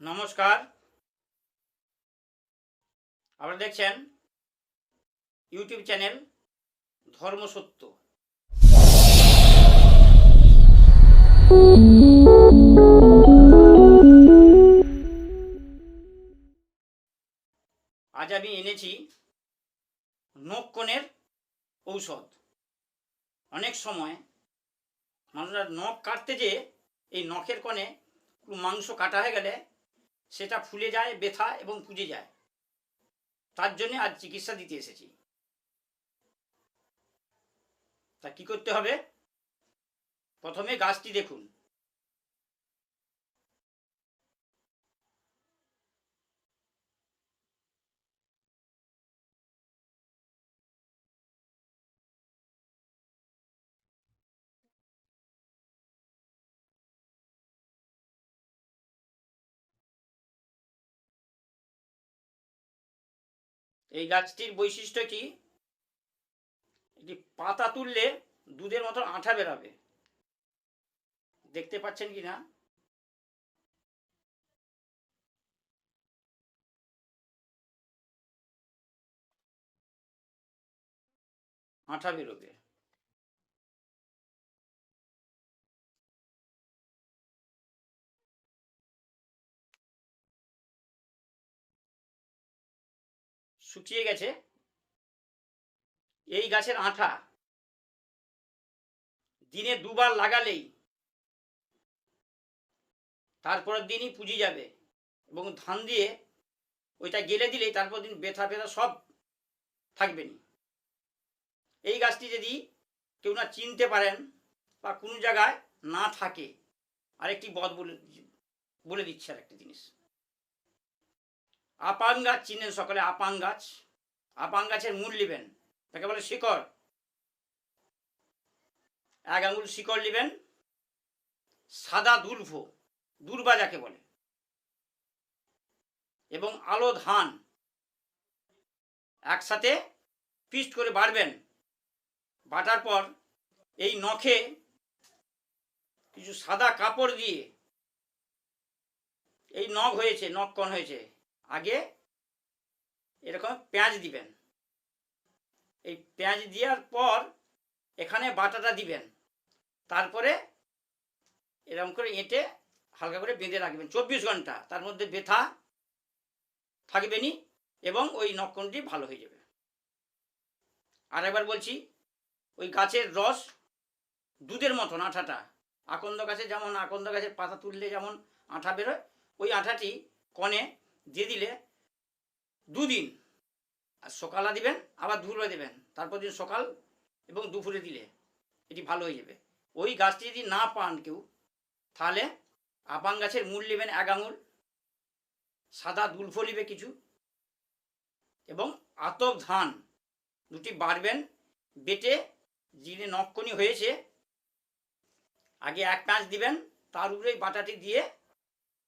নমস্কার। আপনারা দেখছেন ইউটিউব চ্যানেল ধর্মসত্য। আজ আমি এনেছি নখকণের ঔষধ। অনেক সময় মানুষরা নখ কাটতে যেয়ে এই নখের কোণে মাংস কাটা হয়ে গেলে সেটা ফুলে যায়, ব্যথা এবং পুজে যায়। তার জন্য আজ চিকিৎসা দিতে এসেছি। তা কি করতে হবে? প্রথমে গাছটি দেখুন। এই গাছটির বৈশিষ্ট্য কি? এটি পাতা তুললে দুধের মতো আঠা বেরাবে। দেখতে পাচ্ছেন কি না আঠা বেরোবে। শুকিয়ে গেছে। এই গাছের আঠা দিনে দুবার লাগালেই তারপরের দিনই পুজি যাবে এবং ধান দিয়ে ওইটা গেলে দিলেই তারপর দিন ব্যথা ব্যথা সব থাকবে নি এই গাছটি যদি কেউ না চিনতে পারেন বা কোনো জায়গায় না থাকে, আরেকটি বদ বলে বলে দিচ্ছে আর একটা জিনিস। আপাং গাছ চিনেন সকলে আপাং গাছ। আপাং গাছের মূল নেবেন। তাকে বলে শিকড়। এক আঙুল শিকড় নেবেন। সাদা দুর্ভ, দুর্বা যাকে বলে। এবং আলো ধান একসাথে পিস্ট করে বাড়বেন। বাটার পর এই নখে কিছু সাদা কাপড় দিয়ে এই নখ হয়েছে নখ কন হয়েছে। আগে এরকম পেঁয়াজ দিবেন। এই পেঁয়াজ দেওয়ার পর এখানে বাটাটা দিবেন। তারপরে এরকম করে এঁটে হালকা করে বেঁধে রাখবেন। চব্বিশ ঘণ্টা তার মধ্যে ব্যথা থাকবেনি এবং ওই নক্ষণটি ভালো হয়ে যাবে। আর একবার বলছি, ওই গাছের রস দুধের মতন আঠাটা। আকন্দ গাছে যেমন, আকন্দ গাছের পাতা তুললে যেমন আঠা বেরোয়, ওই আঠাটি কনে দিয়ে দিলে দুদিন। আর সকালে দিবেন, আবার দুপুরে দেবেন। তারপর দিন সকাল এবং দুপুরে দিলে এটি ভালো হয়ে যাবে। ওই গাছটি যদি না পান কেউ, তাহলে আপাং গাছের মূল নেবেন এক আঙুল, সাদা দুলফো নিবে কিছু এবং আতক ধান দুটি বাড়বেন, বেটে যিনি নক্ষণি হয়েছে, আগে এক প্যাঁচ দিবেন, তার উপরে বাটাটি দিয়ে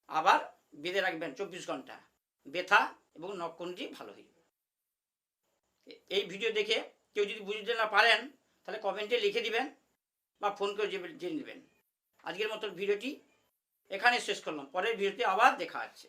আবার বেঁধে রাখবেন চব্বিশ ঘণ্টা। ব্যথা এবং নক্ষণটি ভালো হয়ে যাবে। এই ভিডিও দেখে কেউ যদি বুঝতে না পারেন, তাহলে কমেন্টে লিখে দিবেন বা ফোন করে জেনে নেবেন। আজকের মতো ভিডিওটি এখানে শেষ করলাম। পরের ভিডিওতে আবার দেখা হচ্ছে।